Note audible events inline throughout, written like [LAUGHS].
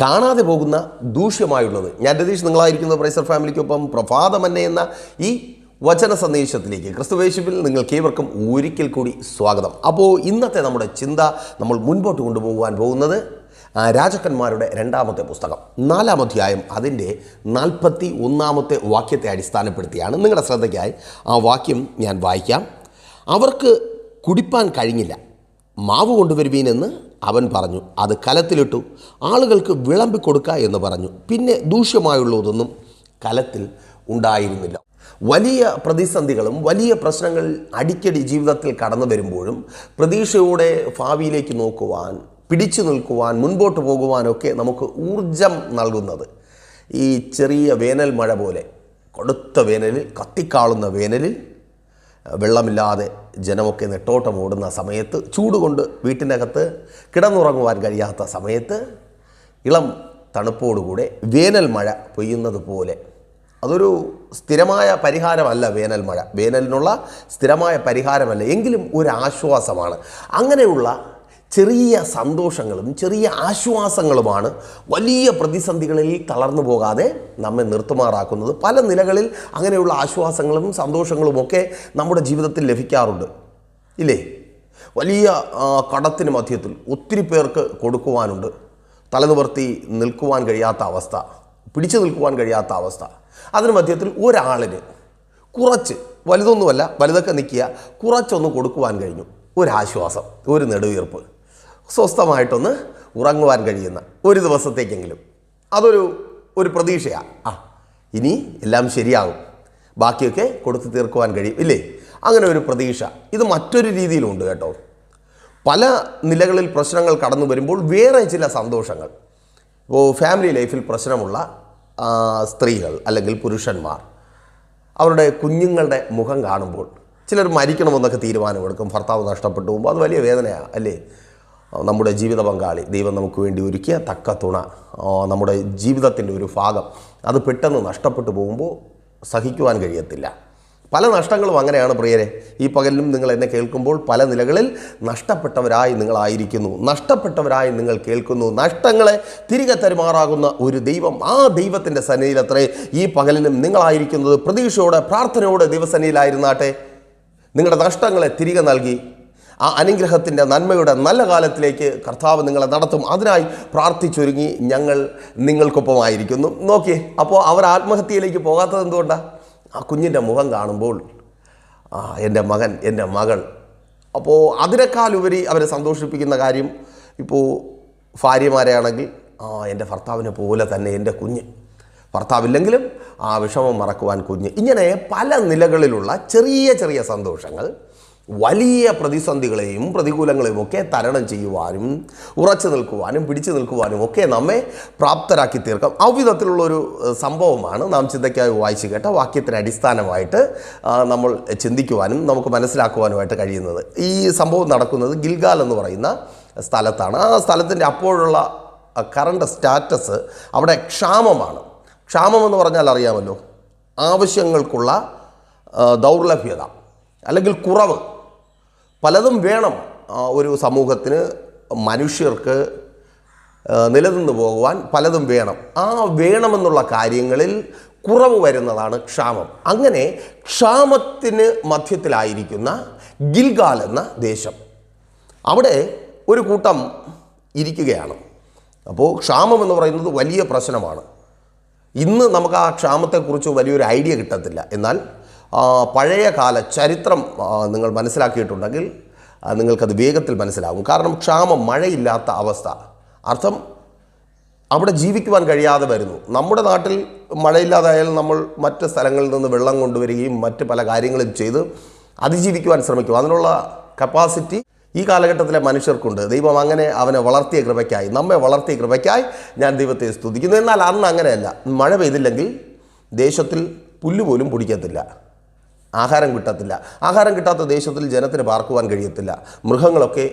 കാണാതെ പോകുന്ന ദൂഷ്യമായുള്ളത്. ഞാൻ രതീഷ് നിങ്ങളായിരിക്കുന്നത് പ്രൈസർ ഫാമിലിക്കൊപ്പം പ്രഭാതമന്നെ എന്ന ഈ വചന സന്ദേശത്തിലേക്ക് ക്രിസ്തുവേശുവിൽ നിങ്ങൾക്ക് ഏവർക്കും ഒരിക്കൽ കൂടി സ്വാഗതം. അപ്പോൾ ഇന്നത്തെ നമ്മുടെ ചിന്ത നമ്മൾ മുൻപോട്ട് കൊണ്ടുപോകുവാൻ പോകുന്നത് രാജാക്കന്മാരുടെ രണ്ടാമത്തെ പുസ്തകം. നാലാം അധ്യായം അതിന്റെ നാൽപ്പത്തി ഒന്നാമത്തെ വാക്യത്തെ അടിസ്ഥാനപ്പെടുത്തിയാണ്. നിങ്ങളുടെ ശ്രദ്ധയ്ക്കായി ആ വാക്യം ഞാൻ വായിക്കാം. അവർക്ക് കുടിപ്പാൻ കഴിഞ്ഞില്ല. മാവ് കൊണ്ടുവരുവീനെന്ന് അവൻ പറഞ്ഞു അത് കലത്തിലിട്ടു. ആളുകൾക്ക് വിളമ്പി കൊടുക്കുക എന്ന് പറഞ്ഞു. പിന്നെ ദൂഷ്യമായുള്ളതൊന്നും കലത്തിൽ ഉണ്ടായിരുന്നില്ല. വലിയ പ്രതിസന്ധികളും വലിയ പ്രശ്നങ്ങൾ അടിക്കടി ജീവിതത്തിൽ കടന്നു വരുമ്പോഴും പ്രതീക്ഷയോടെ ഭാവിയിലേക്ക് നോക്കുവാൻ പിടിച്ചു നിൽക്കുവാൻ മുൻപോട്ട് പോകുവാനൊക്കെ നമുക്ക് ഊർജം നൽകുന്നത്. ഈ ചെറിയ വേനൽ മഴ പോലെ കൊടുത്ത വേനലിൽ കത്തിക്കാളുന്ന വേനലിൽ വെള്ളമില്ലാതെ ജനമൊക്കെ നെട്ടോട്ടം ഓടുന്ന സമയത്ത് ചൂട് കൊണ്ട് വീട്ടിനകത്ത് കിടന്നുറങ്ങുവാൻ കഴിയാത്ത സമയത്ത് ഇളം തണുപ്പോടുകൂടെ വേനൽ മഴ പെയ്യുന്നത് പോലെ. അതൊരു സ്ഥിരമായ പരിഹാരമല്ല വേനൽ മഴ. വേനലിനുള്ള സ്ഥിരമായ പരിഹാരമല്ല. എങ്കിലും ഒരു ആശ്വാസമാണ്. അങ്ങനെയുള്ള ചെറിയ സന്തോഷങ്ങളും ചെറിയ ആശ്വാസങ്ങളുമാണ് വലിയ പ്രതിസന്ധികളിൽ തളർന്നു പോകാതെ നമ്മെ നിർത്തുമാറാക്കുന്നത്. പല നിലകളിൽ അങ്ങനെയുള്ള ആശ്വാസങ്ങളും സന്തോഷങ്ങളുമൊക്കെ നമ്മുടെ ജീവിതത്തിൽ ലഭിക്കാറുണ്ട്. ഇല്ലേ? വലിയ കടത്തിന് മധ്യത്തിൽ ഒത്തിരി പേർക്ക് കൊടുക്കുവാനുണ്ട്. തലനിവർത്തി നിൽക്കുവാൻ കഴിയാത്ത അവസ്ഥ പിടിച്ചു നിൽക്കുവാൻ കഴിയാത്ത അവസ്ഥ. അതിന് മധ്യത്തിൽ ഒരാളിന് കുറച്ച് വലുതൊന്നുമല്ല വലുതൊക്കെ നിൽക്കുക കുറച്ചൊന്ന് കൊടുക്കുവാൻ കഴിഞ്ഞു. ഒരാശ്വാസം ഒരു നെടുവീർപ്പ്. സ്വസ്ഥമായിട്ടൊന്ന് ഉറങ്ങുവാൻ കഴിയുന്ന ഒരു ദിവസത്തേക്കെങ്കിലും. അതൊരു ഒരു പ്രതീക്ഷയാണ് ആ ഇനി എല്ലാം ശരിയാകും. ബാക്കിയൊക്കെ കൊടുത്തു തീർക്കുവാൻ കഴിയും ഇല്ലേ? അങ്ങനെ ഒരു പ്രതീക്ഷ. ഇത് മറ്റൊരു രീതിയിലുണ്ട് കേട്ടോ. പല നിലകളിൽ പ്രശ്നങ്ങൾ കടന്നു വരുമ്പോൾ വേറെ ചില സന്തോഷങ്ങൾ. ഇപ്പോൾ ഫാമിലി ലൈഫിൽ പ്രശ്നമുള്ള സ്ത്രീകൾ അല്ലെങ്കിൽ പുരുഷന്മാർ അവരുടെ കുഞ്ഞുങ്ങളുടെ മുഖം കാണുമ്പോൾ ചിലർ മരിക്കണമെന്നൊക്കെ തീരുമാനമെടുക്കും ഭർത്താവ് നഷ്ടപ്പെട്ടു പോകുമ്പോൾ അത് വലിയ വേദനയാണ് അല്ലേ? നമ്മുടെ ജീവിത പങ്കാളി ദൈവം നമുക്ക് വേണ്ടി ഒരുക്കിയ തക്ക തുണ നമ്മുടെ ജീവിതത്തിന്റെ ഒരു ഭാഗം അത് പെട്ടെന്ന് നഷ്ടപ്പെട്ടു പോകുമ്പോൾ സഹിക്കുവാൻ കഴിയത്തില്ല. പല നഷ്ടങ്ങളും അങ്ങനെയാണ് പ്രിയരെ. ഈ പകലിലും നിങ്ങൾ എന്നെ കേൾക്കുമ്പോൾ പല നിലകളിൽ നഷ്ടപ്പെട്ടവരായി നിങ്ങളായിരിക്കുന്നു നഷ്ടപ്പെട്ടവരായി നിങ്ങൾ കേൾക്കുന്നു. നഷ്ടങ്ങളെ തിരികെ തരുമാറാകുന്ന ഒരു ദൈവം ആ ദൈവത്തിന്റെ സന്നിധിയിലത്രേ ഈ പകലിലും നിങ്ങളായിരിക്കുന്നത്. പ്രതീക്ഷയോടെ പ്രാർത്ഥനയോടെ ദൈവസന്നിധിയിലായിരുന്നാട്ടെ. നിങ്ങളുടെ നഷ്ടങ്ങളെ തിരികെ നൽകി ആ അനുഗ്രഹത്തിന്റെ നന്മയുടെ നല്ല കാലത്തിലേക്ക് കർത്താവ് നിങ്ങളെ നടത്തും. അതിനായി പ്രാർത്ഥിച്ചൊരുങ്ങി ഞങ്ങൾ നിങ്ങൾക്കൊപ്പമായിരിക്കുന്നു. നോക്കിയേ അപ്പോൾ അവർ ആത്മഹത്യയിലേക്ക് പോകാത്തത് എന്തുകൊണ്ടാണ് ആ കുഞ്ഞിന്റെ മുഖം കാണുമ്പോൾ ആ എന്റെ മകൻ എന്റെ മകൾ. അപ്പോൾ അതിനേക്കാളുപരി അവരെ സന്തോഷിപ്പിക്കുന്ന കാര്യം ഇപ്പോൾ ഭാര്യമാരെയാണെങ്കിൽ ആ എന്റെ ഭർത്താവിനെ പോലെ തന്നെ എന്റെ കുഞ്ഞ്. ഭർത്താവില്ലെങ്കിലും ആ വിഷമം മറക്കുവാൻ കുഞ്ഞ്. ഇങ്ങനെ പല നിലകളിലുള്ള ചെറിയ ചെറിയ സന്തോഷങ്ങൾ വലിയ പ്രതിസന്ധികളെയും പ്രതികൂലങ്ങളെയും ഒക്കെ തരണം ചെയ്യുവാനും ഉറച്ചു നിൽക്കുവാനും പിടിച്ചു നിൽക്കുവാനും ഒക്കെ നമ്മെ പ്രാപ്തരാക്കി തീർക്കാം. അവിധത്തിലുള്ളൊരു സംഭവമാണ് നാം ചിന്തയ്ക്കായി വായിച്ചു കേട്ട വാക്യത്തിന് അടിസ്ഥാനമായിട്ട് നമ്മൾ ചിന്തിക്കുവാനും നമുക്ക് മനസ്സിലാക്കുവാനുമായിട്ട് കഴിയുന്നത്. ഈ സംഭവം നടക്കുന്നത് ഗിൽഗാൽ എന്ന് പറയുന്ന സ്ഥലത്താണ്. ആ സ്ഥലത്തിന്റെ അപ്പോഴുള്ള കറണ്ട് സ്റ്റാറ്റസ് അവിടെ ക്ഷാമമാണ്. ക്ഷാമം എന്ന് പറഞ്ഞാൽ അറിയാമല്ലോ ആവശ്യങ്ങൾക്കുള്ള ദൗർലഭ്യത അല്ലെങ്കിൽ കുറവ്. പലതും വേണം. ഒരു സമൂഹത്തിന് മനുഷ്യർക്ക് നിലനിന്ന് പോകുവാൻ പലതും വേണം. ആ വേണമെന്നുള്ള കാര്യങ്ങളിൽ കുറവ് വരുന്നതാണ് ക്ഷാമം. അങ്ങനെ ക്ഷാമത്തിന് മധ്യത്തിലായിരിക്കുന്ന ഗിൽഗാൽ എന്ന ദേശം. അവിടെ ഒരു കൂട്ടം ഇരിക്കുകയാണ്. അപ്പോൾ ക്ഷാമം എന്ന് പറയുന്നത് വലിയ പ്രശ്നമാണ്. ഇന്ന് നമുക്ക് ആ ക്ഷാമത്തെക്കുറിച്ച് വലിയൊരു ഐഡിയ കിട്ടത്തില്ല. എന്നാൽ പഴയ കാല ചരിത്രം നിങ്ങൾ മനസ്സിലാക്കിയിട്ടുണ്ടെങ്കിൽ നിങ്ങൾക്കത് വേഗത്തിൽ മനസ്സിലാകും. കാരണം ക്ഷാമം മഴയില്ലാത്ത അവസ്ഥ. അർത്ഥം അവിടെ ജീവിക്കുവാൻ കഴിയാതെ വരുന്നു. നമ്മുടെ നാട്ടിൽ മഴയില്ലാതായാൽ നമ്മൾ മറ്റ് സ്ഥലങ്ങളിൽ നിന്ന് വെള്ളം കൊണ്ടുവരികയും മറ്റ് പല കാര്യങ്ങളും ചെയ്ത് അതിജീവിക്കുവാൻ ശ്രമിക്കും. അതിനുള്ള കപ്പാസിറ്റി ഈ കാലഘട്ടത്തിലെ മനുഷ്യർക്കുണ്ട്. ദൈവം അങ്ങനെ അവനെ വളർത്തിയ കൃപയ്ക്കായി നമ്മെ വളർത്തിയ കൃപയ്ക്കായി ഞാൻ ദൈവത്തെ സ്തുതിക്കുന്നു. എന്നാൽ അന്ന് അങ്ങനെയല്ല. മഴ പെയ്തില്ലെങ്കിൽ ദേശത്തിൽ പുല്ലുപോലും പിടിക്കത്തില്ല. ആഹാരം കിട്ടത്തില്ല. ആഹാരം കിട്ടാത്ത ദേശത്തിൽ ജനത്തിന് പാർക്കുവാൻ കഴിയത്തില്ല. മൃഗങ്ങളൊക്കെ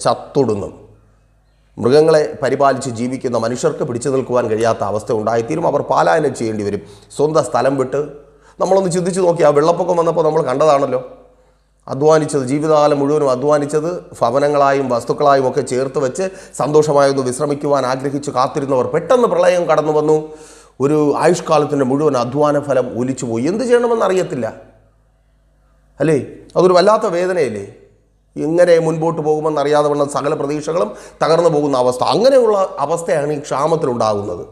ചത്തൊടുങ്ങും. മൃഗങ്ങളെ പരിപാലിച്ച് ജീവിക്കുന്ന മനുഷ്യർക്ക് പിടിച്ചു നിൽക്കുവാൻ കഴിയാത്ത അവസ്ഥ ഉണ്ടായിത്തീരും. അവർ പാലായനം ചെയ്യേണ്ടി വരും. സ്വന്തം സ്ഥലം വിട്ട് നമ്മളൊന്ന് ചിന്തിച്ച് നോക്കി. ആ വെള്ളപ്പൊക്കം വന്നപ്പോൾ നമ്മൾ കണ്ടതാണല്ലോ. അധ്വാനിച്ചത് ജീവിതകാലം മുഴുവനും അധ്വാനിച്ചത് ഭവനങ്ങളായും വസ്തുക്കളായും ഒക്കെ ചേർത്ത് വെച്ച് സന്തോഷമായൊന്ന് വിശ്രമിക്കുവാൻ ആഗ്രഹിച്ച് കാത്തിരുന്നവർ പെട്ടെന്ന് പ്രളയം കടന്നു വന്നു. ഒരു ആയുഷ്കാലത്തിന്റെ മുഴുവൻ അധ്വാന ഫലം ഒലിച്ചുപോയി. എന്ത് ചെയ്യണമെന്ന് അറിയത്തില്ല. അല്ലേ? അതൊരു വല്ലാത്ത വേദനയല്ലേ? എങ്ങനെ മുൻപോട്ട് പോകുമെന്ന് അറിയാതെ സകല പ്രതീക്ഷകളും തകർന്നു പോകുന്ന അവസ്ഥ. അങ്ങനെയുള്ള അവസ്ഥയാണ് ഈ ക്ഷാമത്തിലുണ്ടാകുന്നത്.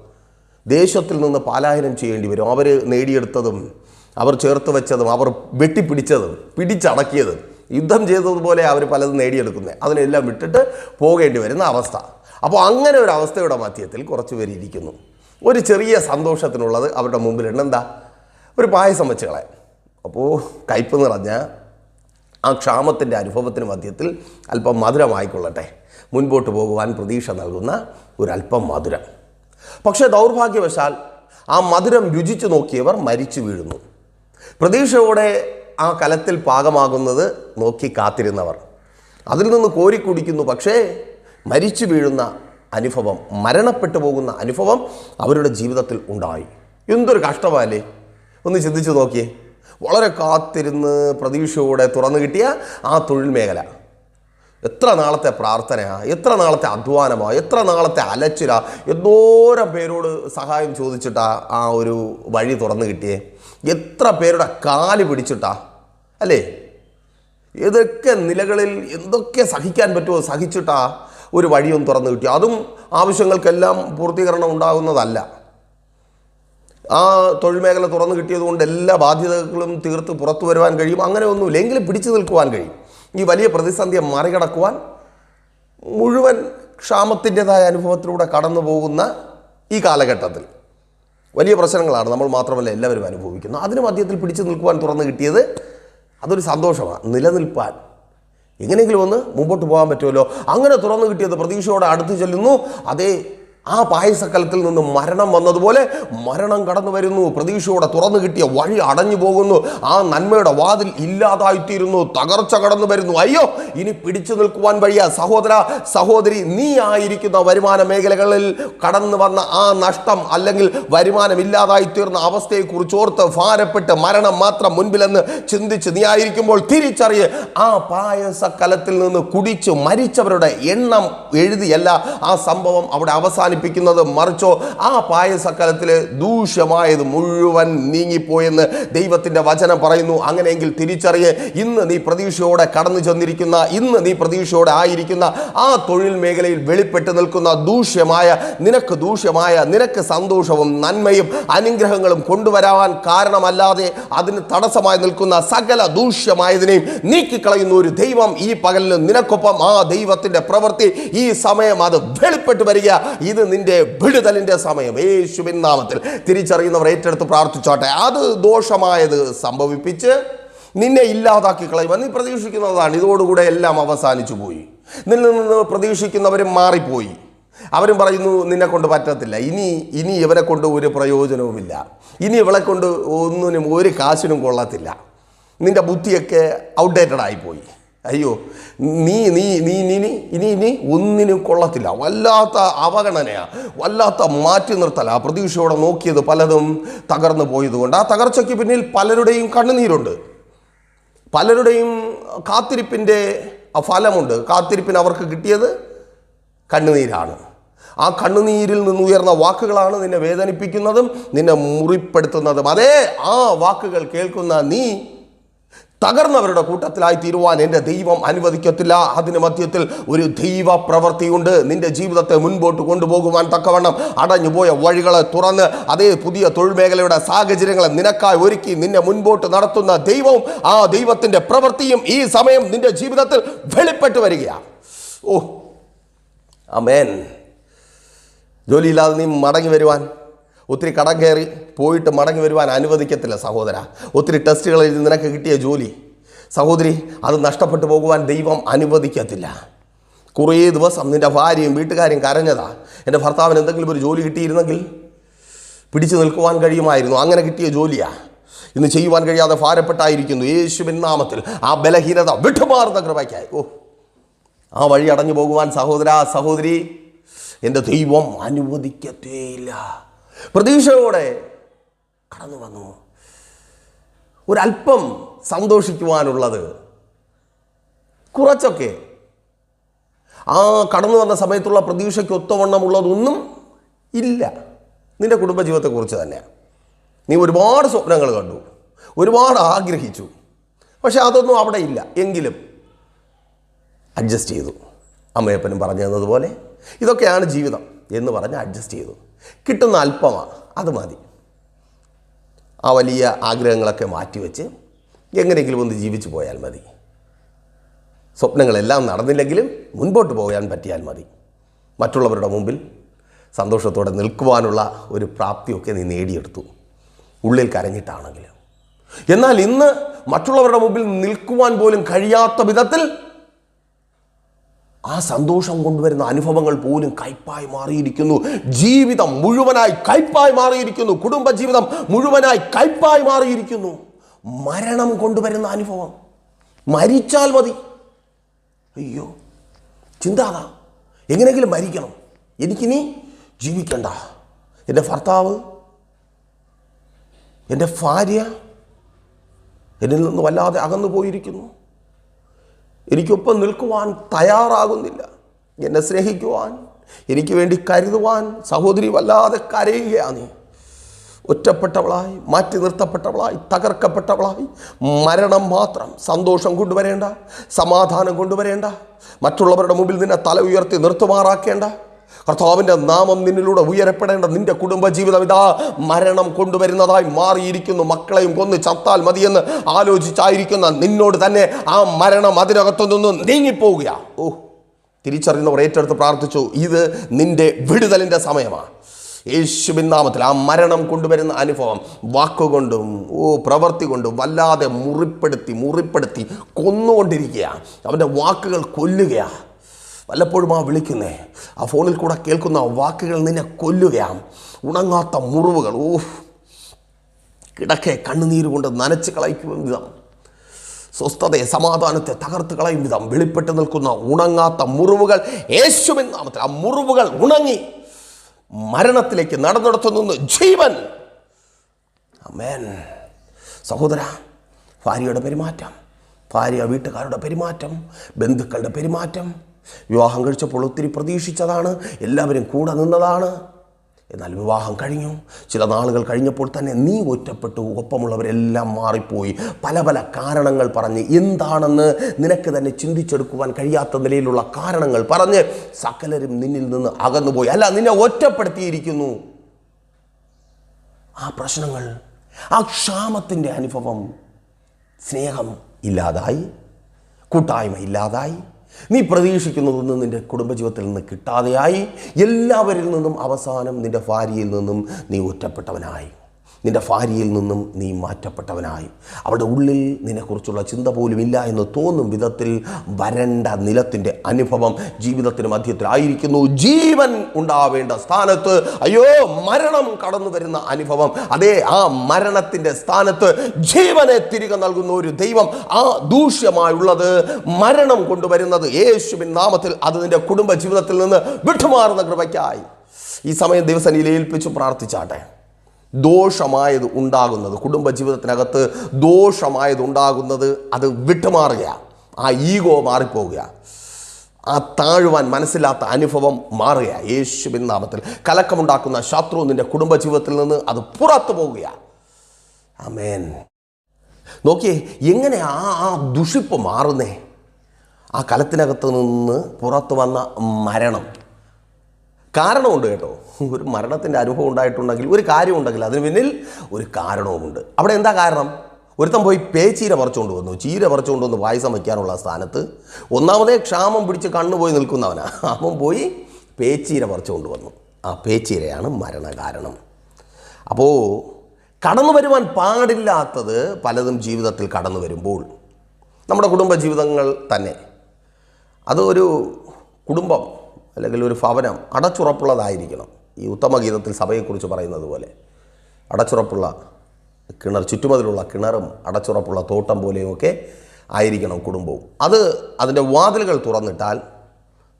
ദേശത്തിൽ നിന്ന് പാലായനം ചെയ്യേണ്ടി വരും. അവർ നേടിയെടുത്തതും അവർ ചേർത്ത് വെച്ചതും അവർ വെട്ടിപ്പിടിച്ചതും പിടിച്ചടക്കിയതും യുദ്ധം ചെയ്തതുപോലെ അവർ പലതും നേടിയെടുക്കുന്നത് അതിനെല്ലാം വിട്ടിട്ട് പോകേണ്ടി വരുന്ന അവസ്ഥ. അപ്പോൾ അങ്ങനെ ഒരു അവസ്ഥയുടെ മധ്യത്തിൽ കുറച്ച് പേര് ഇരിക്കുന്നു. ഒരു ചെറിയ സന്തോഷത്തിനുള്ളത് അവരുടെ മുമ്പിലുണ്ട്. എന്താ? ഒരു പായസം വെച്ച് കളയാം. അപ്പോൾ കയ്പ് നിറഞ്ഞ ആ ക്ഷാമത്തിന്റെ അനുഭവത്തിന് മധ്യത്തിൽ അല്പം മധുരമായിക്കൊള്ളട്ടെ മുൻപോട്ട് പോകുവാൻ പ്രതീക്ഷ നൽകുന്ന ഒരല്പം മധുരം. പക്ഷേ ദൗർഭാഗ്യവശാൽ ആ മധുരം രുചിച്ചു നോക്കിയവർ മരിച്ചു വീഴുന്നു. പ്രതീക്ഷയോടെ ആ കലത്തിൽ പാകമാകുന്നത് നോക്കി കാത്തിരുന്നവർ. അതിൽ നിന്ന് കോരിക്കുടിക്കുന്നു പക്ഷേ മരിച്ചു വീഴുന്ന അനുഭവം മരണപ്പെട്ടു പോകുന്ന അനുഭവം അവരുടെ ജീവിതത്തിൽ ഉണ്ടായി. എന്തൊരു കഷ്ടമല്ലേ ഒന്ന് ചിന്തിച്ചു നോക്കിയേ. വളരെ കാത്തിരുന്ന് പ്രതീക്ഷയോടെ തുറന്നു കിട്ടിയ ആ തൊഴിൽ മേഖല. എത്ര നാളത്തെ പ്രാർത്ഥനയാ എത്ര നാളത്തെ അധ്വാനമാ എത്ര നാളത്തെ അലച്ചില എന്തോരം പേരോട് സഹായം ചോദിച്ചിട്ടാ ആ ഒരു വഴി തുറന്നു കിട്ടിയേ? എത്ര പേരുടെ കാൽ പിടിച്ചിട്ടാ? അല്ലേ? ഏതൊക്കെ നിലകളിൽ എന്തൊക്കെ സഹിക്കാൻ പറ്റുമോ സഹിച്ചിട്ടാ ഒരു വഴിയും തുറന്നു കിട്ടി അതും ആവശ്യങ്ങൾക്കെല്ലാം പൂർത്തീകരണം ഉണ്ടാകുന്നതല്ല. ആ തൊഴിൽ മേഖല തുറന്നു കിട്ടിയതുകൊണ്ട് എല്ലാ ബാധ്യതകളും തീർത്ത് പുറത്തു വരുവാൻ കഴിയും. അങ്ങനെ ഒന്നുമില്ല. എങ്കിലും പിടിച്ചു നിൽക്കുവാൻ കഴിയും. ഈ വലിയ പ്രതിസന്ധിയെ മറികടക്കുവാൻ മുഴുവൻ ക്ഷാമത്തിന്റെതായ അനുഭവത്തിലൂടെ കടന്നു പോകുന്ന ഈ കാലഘട്ടത്തിൽ വലിയ പ്രശ്നങ്ങളാണ് നമ്മൾ മാത്രമല്ല എല്ലാവരും അനുഭവിക്കുന്നത്. അതിന് മധ്യത്തിൽ പിടിച്ചു നിൽക്കുവാൻ തുറന്നു കിട്ടിയത് അതൊരു സന്തോഷമാണ്. നിലനിൽപ്പാൻ. എങ്ങനെയെങ്കിലും ഒന്ന് മുമ്പോട്ട് പോകാൻ പറ്റുമല്ലോ. അങ്ങനെ തുറന്നു കിട്ടിയത് പ്രതീക്ഷയോടെ അടുത്ത് ചെല്ലുന്നു. അതേ ആ പായസക്കലത്തിൽ നിന്ന് മരണം വന്നതുപോലെ മരണം കടന്നു വരുന്നു. പ്രതീക്ഷയോടെ തുറന്നു കിട്ടിയ വഴി അടഞ്ഞു പോകുന്നു. ആ നന്മയുടെ വാതിൽ ഇല്ലാതായിത്തീരുന്നു. തകർച്ച കടന്നു വരുന്നു. അയ്യോ ഇനി പിടിച്ചു നിൽക്കുവാൻ വഴിയ. സഹോദര സഹോദരി നീ ആയിരിക്കുന്ന വരുമാന മേഖലകളിൽ കടന്നു വന്ന ആ നഷ്ടം അല്ലെങ്കിൽ വരുമാനം ഇല്ലാതായി തീർന്ന അവസ്ഥയെക്കുറിച്ചോർത്ത് ഭാരപ്പെട്ട് മരണം മാത്രം മുൻപിലെന്ന് ചിന്തിച്ച് നീ ആയിരിക്കുമ്പോൾ തിരിച്ചറിയ്. ആ പായസക്കലത്തിൽ നിന്ന് കുടിച്ചു മരിച്ചവരുടെ എണ്ണം എഴുതിയല്ല. ആ സംഭവം അവിടെ അവസാനിപ്പിക്കുന്നത് മറിച്ചോ? ആ പായസക്കലത്തിൽ ദൂഷ്യമായത് മുഴുവൻ നീങ്ങിപ്പോയെന്ന് ദൈവത്തിന്റെ വചനം പറയുന്നു. അങ്ങനെയെങ്കിൽ തിരിച്ചറിയേ. ഇന്ന് നീ പ്രതീക്ഷയോടെ കടന്നു ചെന്നിരിക്കുന്ന ഇന്ന് നീ പ്രതീക്ഷയോടെ ആയിരിക്കുന്ന ആ തൊഴിൽ മേഖലയിൽ വെളിപ്പെട്ട് നിൽക്കുന്ന ദൂഷ്യമായ നിനക്ക് ദൂഷ്യമായ നിനക്ക് സന്തോഷവും നന്മയും അനുഗ്രഹങ്ങളും കൊണ്ടുവരാൻ കാരണമല്ലാതെ അതിന് തടസ്സമായി നിൽക്കുന്ന സകല ദൂഷ്യമായതിനെയും നീക്കിക്കളയുന്ന ഒരു ദൈവം ഈ പകലിൽ നിനക്കൊപ്പം ആ ദൈവത്തിന്റെ പ്രവൃത്തി ഈ സമയം അത് വെളിപ്പെട്ട് വരിക. ഇത് നിന്റെ വിടുതലിന്റെ സമയം. യേശുവിൻ നാമത്തിൽ തിരിച്ചറിയുന്നവർ ഏറ്റെടുത്ത് പ്രാർത്ഥിച്ചോട്ടെ. അത് ദോഷമായത് സംഭവിപ്പിച്ച് നിന്നെ ഇല്ലാതാക്കി കളയുമെന്ന് നീ പ്രതീക്ഷിക്കുന്നതാണ്. ഇതോടുകൂടെ എല്ലാം അവസാനിച്ചു പോയി. നിന്നിൽ നിന്ന് പ്രതീക്ഷിക്കുന്നവരും മാറിപ്പോയി. അവരും പറയുന്നു നിന്നെ കൊണ്ട് പറ്റത്തില്ല. ഇനി ഇനി ഇവരെ കൊണ്ട് ഒരു പ്രയോജനവുമില്ല. ഇനി ഇവളെ കൊണ്ട് ഒന്നിനും ഒരു കാശിനും കൊള്ളത്തില്ല. നിന്റെ ബുദ്ധിയൊക്കെ ഔട്ട്ഡേറ്റഡ് ആയിപ്പോയി അയ്യോ നീ നീ നീ നീ നീ ഇനി ഇനി ഒന്നിനും കൊള്ളത്തില്ല. വല്ലാത്ത അവഗണനയാണ് വല്ലാത്ത മാറ്റി നിർത്തല. പ്രതീക്ഷയോടെ നോക്കിയത് പലതും തകർന്നു പോയതുകൊണ്ട്. ആ തകർച്ചയ്ക്ക് പിന്നിൽ പലരുടെയും കണ്ണുനീരുണ്ട്. പലരുടെയും കാത്തിരിപ്പിന്റെ ഫലമുണ്ട്. കാത്തിരിപ്പിന് അവർക്ക് കിട്ടിയത് കണ്ണുനീരാണ്. ആ കണ്ണുനീരിൽ നിന്ന് ഉയർന്ന വാക്കുകളാണ് നിന്നെ വേദനിപ്പിക്കുന്നതും നിന്നെ മുറിപ്പെടുത്തുന്നതും. അതേ ആ വാക്കുകൾ കേൾക്കുന്ന നീ തകർന്നവരുടെ കൂട്ടത്തിലായി തീരുവാൻ എന്റെ ദൈവം അനുവദിക്കത്തില്ല. അതിന് മധ്യത്തിൽ ഒരു ദൈവ പ്രവൃത്തിയുണ്ട് നിന്റെ ജീവിതത്തെ മുൻപോട്ട് കൊണ്ടുപോകുവാൻ തക്കവണ്ണം അടഞ്ഞുപോയ വഴികളെ തുറന്ന് അതേ പുതിയ തൊഴിൽ മേഖലയുടെ സാഹചര്യങ്ങളെ നിനക്കായി ഒരുക്കി നിന്നെ മുൻപോട്ട് നടത്തുന്ന ദൈവവും ആ ദൈവത്തിന്റെ പ്രവൃത്തിയും ഈ സമയം നിന്റെ ജീവിതത്തിൽ വെളിപ്പെട്ട് വരികയാണ്. ഓ അമേൻ ജോലിയില്ലാതെ നീ മടങ്ങി വരുവാൻ ഒത്തിരി കടം കയറി പോയിട്ട് മടങ്ങി വരുവാൻ അനുവദിക്കത്തില്ല സഹോദര. ഒത്തിരി ടെസ്റ്റുകൾ എഴുതി നിനക്ക് കിട്ടിയ ജോലി. സഹോദരി അത് നഷ്ടപ്പെട്ടു പോകുവാൻ ദൈവം അനുവദിക്കത്തില്ല. കുറേ ദിവസം നിന്റെ ഭാര്യയും വീട്ടുകാരും കരഞ്ഞതാ. എന്റെ ഭർത്താവിന് എന്തെങ്കിലും ഒരു ജോലി കിട്ടിയിരുന്നെങ്കിൽ പിടിച്ചു നിൽക്കുവാൻ കഴിയുമായിരുന്നു. അങ്ങനെ കിട്ടിയ ജോലിയാ. ഇന്ന് ചെയ്യുവാൻ കഴിയാതെ ഭാരപ്പെട്ടായിരിക്കുന്നു. യേശുവിൻ നാമത്തിൽ ആ ബലഹീനത വിട്ടുമാറുന്ന കൃപയ്ക്കായി. ഓ ആ വഴി അടഞ്ഞു പോകുവാൻ സഹോദര സഹോദരി എന്റെ ദൈവം അനുവദിക്കത്തേയില്ല. പ്രതീക്ഷയോടെ കടന്നു വന്നു. ഒരല്പം സന്തോഷിക്കുവാനുള്ളത് കുറച്ചൊക്കെ. ആ കടന്നു വന്ന സമയത്തുള്ള പ്രതീക്ഷയ്ക്ക് ഒത്തവണ്ണമുള്ളതൊന്നും ഇല്ല. നിന്റെ കുടുംബജീവിതത്തെക്കുറിച്ച് തന്നെ. നീ ഒരുപാട് സ്വപ്നങ്ങൾ കണ്ടു. ഒരുപാട് ആഗ്രഹിച്ചു. പക്ഷെ അതൊന്നും അവിടെ ഇല്ല. എങ്കിലും അഡ്ജസ്റ്റ് ചെയ്തു. അമ്മയപ്പനും പറഞ്ഞു തന്നതുപോലെ ഇതൊക്കെയാണ് ജീവിതം എന്ന് പറഞ്ഞ് അഡ്ജസ്റ്റ് ചെയ്തു. കിട്ടുന്ന അല്പമാണ് അത് മതി. ആ വലിയ ആഗ്രഹങ്ങളൊക്കെ മാറ്റിവെച്ച് എങ്ങനെയെങ്കിലും ഒന്ന് ജീവിച്ചു പോയാൽ മതി. സ്വപ്നങ്ങളെല്ലാം നടന്നില്ലെങ്കിലും മുൻപോട്ട് പോകാൻ പറ്റിയാൽ മതി. മറ്റുള്ളവരുടെ മുമ്പിൽ സന്തോഷത്തോടെ നിൽക്കുവാനുള്ള ഒരു പ്രാപ്തിയൊക്കെ നീ നേടിയെടുത്തു. ഉള്ളിൽ കരഞ്ഞിട്ടാണെങ്കിലും. എന്നാൽ ഇന്ന് മറ്റുള്ളവരുടെ മുമ്പിൽ നിൽക്കുവാൻ പോലും കഴിയാത്ത വിധത്തിൽ ആ സന്തോഷം കൊണ്ടുവരുന്ന അനുഭവങ്ങൾ പോലും കൈപ്പായി മാറിയിരിക്കുന്നു. ജീവിതം മുഴുവനായി കൈപ്പായി മാറിയിരിക്കുന്നു. കുടുംബജീവിതം മുഴുവനായി കൈപ്പായി മാറിയിരിക്കുന്നു. മരണം കൊണ്ടുവരുന്ന അനുഭവം. മരിച്ചാൽ മതി. അയ്യോ ചിന്താതാ. എങ്ങനെയെങ്കിലും മരിക്കണം. എനിക്കിനി ജീവിക്കണ്ട. എന്റെ ഭർത്താവ് എന്റെ ഭാര്യ എന്നിൽ നിന്ന് വല്ലാതെ അകന്നു പോയിരിക്കുന്നു എനിക്കൊപ്പം നിൽക്കുവാൻ തയ്യാറാകുന്നില്ല. എന്നെ സ്നേഹിക്കുവാൻ എനിക്ക് വേണ്ടി കരുതുവാൻ സഹോദരി വല്ലാതെ കരയുകയാണ് ഒറ്റപ്പെട്ടവളായി മാറ്റി നിർത്തപ്പെട്ടവളായി തകർക്കപ്പെട്ടവളായി. മരണം മാത്രം സന്തോഷം കൊണ്ടുവരേണ്ട സമാധാനം കൊണ്ടുവരേണ്ട മറ്റുള്ളവരുടെ മുമ്പിൽ നിന്നെ തല ഉയർത്തി നിർത്തുമാറാക്കേണ്ട കർത്താവിന്റെ നാമം നിന്നിലൂടെ ഉയരപ്പെടേണ്ട നിന്റെ കുടുംബജീവിതം ഇതാ മരണം കൊണ്ടുവരുന്നതായി മാറിയിരിക്കുന്നു. മക്കളെയും കൊന്ന് ചത്താൽ മതിയെന്ന് ആലോചിച്ചായിരിക്കുന്ന നിന്നോട് തന്നെ ആ മരണം അതിനകത്തു നിന്ന് നീങ്ങിപ്പോവുക ഓ തിരിച്ചറിയുന്നവർ ഏറ്റെടുത്ത് പ്രാർത്ഥിച്ചു ഇത് നിന്റെ വിടുതലിന്റെ സമയമാണ്. യേശുവിൻ നാമത്തിൽ ആ മരണം കൊണ്ടുവരുന്ന അനുഭവം വാക്കുകൊണ്ടും ഓ പ്രവൃത്തി കൊണ്ടും വല്ലാതെ മുറിപ്പെടുത്തി മുറിപ്പെടുത്തി കൊന്നുകൊണ്ടിരിക്കുക അവന്റെ വാക്കുകൾ കൊല്ലുകയാണ്. വല്ലപ്പോഴും ആ വിളിക്കുന്നേ. ആ ഫോണിൽ കൂടെ കേൾക്കുന്ന വാക്കുകൾ നിന്നെ കൊല്ലുകയാണ്. ഉണങ്ങാത്ത മുറിവുകൾ. ഓ കിടക്കെ കണ്ണുനീര് കൊണ്ട് നനച്ച് കളയിക്കും വിധം. സ്വസ്ഥതയെ സമാധാനത്തെ തകർത്ത് കളയും വിധം. വെളിപ്പെട്ട് നിൽക്കുന്ന ഉണങ്ങാത്ത മുറിവുകൾ യേശുവിൻ നാമത്തിൽ. ആ മുറിവുകൾ ഉണങ്ങി മരണത്തിലേക്ക് നടന്നിടത്തു നിന്ന് ജീവൻ. സഹോദര ഭാര്യയുടെ പെരുമാറ്റം. ഭാര്യ വീട്ടുകാരുടെ പെരുമാറ്റം. ബന്ധുക്കളുടെ പെരുമാറ്റം. വിവാഹം കഴിച്ചപ്പോൾ ഒത്തിരി പ്രതീക്ഷിച്ചതാണ്. എല്ലാവരും കൂടെ നിന്നതാണ്. എന്നാൽ വിവാഹം കഴിഞ്ഞു. ചില നാളുകൾ കഴിഞ്ഞപ്പോൾ തന്നെ നീ ഒറ്റപ്പെട്ടു. ഒപ്പമുള്ളവരെല്ലാം മാറിപ്പോയി. പല പല കാരണങ്ങൾ പറഞ്ഞ് എന്താണെന്ന് നിനക്ക് തന്നെ ചിന്തിച്ചെടുക്കുവാൻ കഴിയാത്ത നിലയിലുള്ള കാരണങ്ങൾ പറഞ്ഞ് സകലരും നിന്നിൽ നിന്ന് അകന്നുപോയി. അല്ല നിന്നെ ഒറ്റപ്പെടുത്തിയിരിക്കുന്നു. ആ പ്രശ്നങ്ങൾ ആ ക്ഷാമത്തിന്റെ അനുഭവം സ്നേഹം ഇല്ലാതായി കൂട്ടായ്മ ഇല്ലാതായി നീ പ്രതീക്ഷിക്കുന്നതൊന്നും നിന്റെ കുടുംബജീവിതത്തിൽ നിന്ന് കിട്ടാതെയായി. എല്ലാവരിൽ നിന്നും അവസാനം നിന്റെ ഭാര്യയിൽ നിന്നും നീ ഒറ്റപ്പെട്ടവനായി. നിന്റെ ഭാര്യയിൽ നിന്നും നീ മാറ്റപ്പെട്ടവനായി. അവളുടെ ഉള്ളിൽ നിന്നെക്കുറിച്ചുള്ള ചിന്ത പോലും ഇല്ല എന്ന് തോന്നും വിധത്തിൽ വരണ്ട നിലത്തിന്റെ അനുഭവം ജീവിതത്തിന് മധ്യത്തിലായിരിക്കുന്നു ജീവൻ ഉണ്ടാവേണ്ട സ്ഥാനത്ത്. അയ്യോ മരണം കടന്നു വരുന്ന അനുഭവം. അതേ ആ മരണത്തിന്റെ സ്ഥാനത്ത് ജീവനെ തിരികെ നൽകുന്ന ഒരു ദൈവം ആ ദൂഷ്യമായുള്ളത് മരണം കൊണ്ടുവരുന്നത് യേശുവിൻ നാമത്തിൽ അത് നിന്റെ കുടുംബ ജീവിതത്തിൽ നിന്ന് വിട്ടുമാറുന്ന കൃപയ്ക്കായി. ഈ സമയം ദിവസം ഏൽപ്പിച്ചു പ്രാർത്ഥിച്ചാട്ടെ. ദോഷമായത് ഉണ്ടാകുന്നത് കുടുംബജീവിതത്തിനകത്ത് ദോഷമായത് ഉണ്ടാകുന്നത് അത് വിട്ടുമാറുക ആ ഈഗോ മാറിപ്പോവുക ആ താഴുവാൻ മനസ്സിലാത്ത അനുഭവം മാറുക യേശുവിൻ നാമത്തിൽ. കലക്കമുണ്ടാക്കുന്ന ശത്രു നിന്റെ കുടുംബജീവിതത്തിൽ നിന്ന് അത് പുറത്തു പോവുക അമേൻ നോക്കിയേ എങ്ങനെ ആ ആ ദുഷിപ്പ് മാറുന്നേ? ആ കലത്തിനകത്ത് നിന്ന് പുറത്തു വന്ന മരണം. കാരണമുണ്ട് കേട്ടോ. ഒരു മരണത്തിന്റെ അനുഭവം ഉണ്ടായിട്ടുണ്ടെങ്കിൽ ഒരു കാര്യമുണ്ടെങ്കിൽ അതിന് പിന്നിൽ ഒരു കാരണവുമുണ്ട്. അവിടെ എന്താ കാരണം? ഒരുത്തം പോയി പേച്ചീര പറിച്ചുകൊണ്ട് വന്നു. ചീര പറിച്ചുകൊണ്ട് വന്ന് പായസം വയ്ക്കാനുള്ള സ്ഥാനത്ത് ഒന്നാമതേ ക്ഷാമം പിടിച്ച് കണ്ണു പോയി നിൽക്കുന്നവനാ. അവൻ പോയി പേച്ചീര പറിച്ചുകൊണ്ട് വന്നു. ആ പേച്ചീരയാണ് മരണകാരണം. അപ്പോൾ കടന്നു വരുവാൻ പാടില്ലാത്തത് പലതും ജീവിതത്തിൽ കടന്നു വരുമ്പോൾ. നമ്മുടെ കുടുംബ ജീവിതങ്ങൾ തന്നെ അതൊരു കുടുംബം അല്ലെങ്കിൽ ഒരു ഭവനം അടച്ചുറപ്പുള്ളതായിരിക്കണം. ഈ ഉത്തമഗീതത്തിൽ സഭയെക്കുറിച്ച് പറയുന്നത് പോലെ അടച്ചുറപ്പുള്ള കിണർ ചുറ്റുമതിലുള്ള കിണറും അടച്ചുറപ്പുള്ള തോട്ടം പോലെയുമൊക്കെ ആയിരിക്കണം കുടുംബവും. അത് അതിന്റെ വാതിലുകൾ തുറന്നിട്ടാൽ